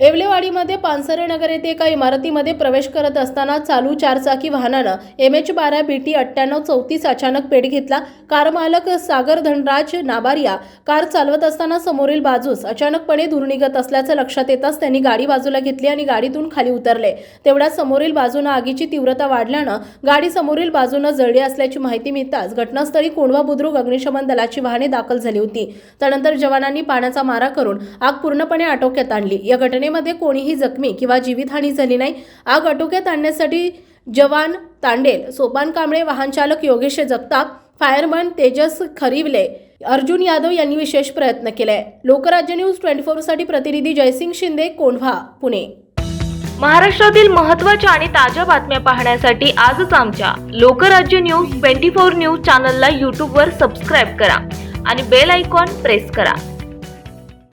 येवलेवाडीमध्ये पानसरे नगर येथे एका इमारतीमध्ये प्रवेश करत असताना चालू चारचाकी वाहनानं एम एच बारा बी टी अठ्ठ्याण्णव चौतीस अचानक पेट घेतला. कार मालक सागर धनराज नाबारिया कार चालवत असताना समोरील बाजूस अचानकपणे धूर निघत असल्याचं लक्षात येताच त्यांनी गाडी बाजूला घेतली आणि गाडीतून खाली उतरले. तेवढ्या समोरील बाजूनं आगीची तीव्रता वाढल्यानं गाडी समोरील बाजूनं जळली असल्याची माहिती मिळताच घटनास्थळी कोंढवा बुद्रुक अग्निशमन दलाची वाहने दाखल झाली होती. त्यानंतर जवानांनी पाण्याचा मारा करून आग पूर्णपणे आटोक्यात आणली. या घटने घटनेमध्ये कोणीही जखमी किंवा जीवितहानी झाली नाही. आग आटोक्यात आणण्यासाठी जवान तांडेल सोपान कांबळे वाहनचालक योगेश जगताप फायरमन तेजस खरिवले अर्जुन यादव यांनी विशेष प्रयत्न केले लोकराज्य न्यूज ट्वेंटी फोरसाठी प्रतिनिधी जयसिंग शिंदे कोंढवा पुणे. महाराष्ट्रातील महत्त्वाच्या आणि ताज्या बातम्या पाहण्यासाठी आजच आमच्या Lokrajya news twenty four news चॅनलला यूट्यूबवर सबस्क्राईब करा आणि बेल आयकॉन प्रेस करा.